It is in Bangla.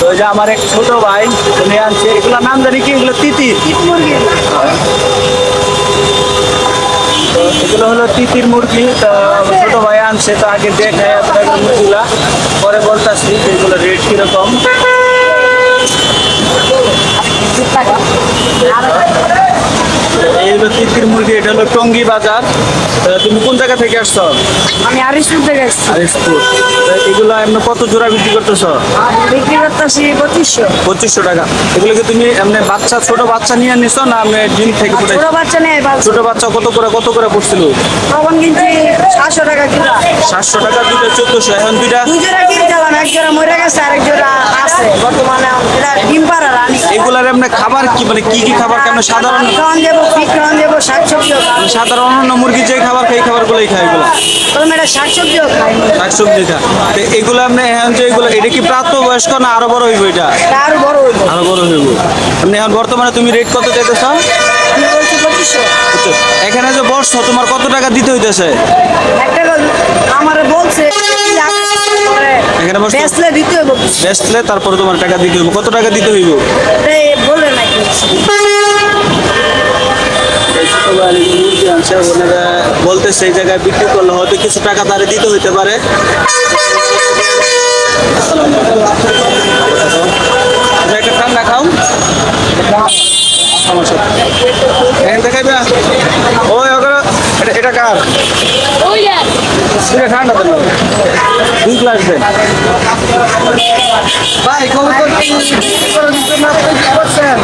তো ওই যে আমার এক ছোট ভাই উনি আনছে এগুলো নাম জানি কি এগুলো তিতির তো এগুলো হলো তিতির মুরগি তো ছোট ভাই আনছে তো আগে দেখায় আপনাদের মুরগিগুলা পরে বলতাছি এগুলো রেট কীরকম। এই হলো তিতির মুরগি এটা হলো টঙ্গি বাজার। তুমি কোন জায়গা থেকে আসছো? আমি আরিসপুর থেকে এসেছি আরিসপুর এগুলো এমনি কত জোড়া বিক্রি করতেছো? বিক্রি পঁচিশশো। পঁচিশশো টাকা। এগুলো কি তুমি এমনি বাচ্চা ছোট বাচ্চা নিয়ে নিছো না আমি ডিম থেকে ফুটে ছোট বাচ্চা নিয়ে ছোট বাচ্চা কত করে কত করে পড়ছিল? তখন কিন্তু সাতশো টাকা কিলো। সাতশো টাকা দুটো চোদ্দশো। এখন দুইটা দুজোড়া কিনতে এক জোড়া মরে গেছে আরেক জোড়া আছে। বর্তমানে ডিম পাড়া এগুলার খাবার কি মানে কি কি খাবার কেন সাধারণ খাওয়ান সাধারণ মুরগি যে খাবার খাই খায় এগুলো? শাকসবজি তো এগুলো আপনি এখন যে এগুলো এটা কি না আরও বড় হইব এটা? আরও বড় হইব। আরও বড় হইব। আপনি এখন বর্তমানে তুমি রেট কত চাইতেছ? এখানে যে বসছো তোমার কত টাকা দিতে হইতেছে? আমার এখানে বসছো? বেচলে দিতে হইব বেচলে তারপরে তোমার টাকা দিতে হইব। কত টাকা দিতে হইব? বলে নাকি ওনারা বলতে সেই জায়গায় বিক্রি করলে হয়তো কিছু টাকা তারে দিতে হইতে পারে। তুমি একটা ঠান্ডা খাও। সমস্যা। এখান ওই এটা কার? ঠান্ডা দেন ভাই করছেন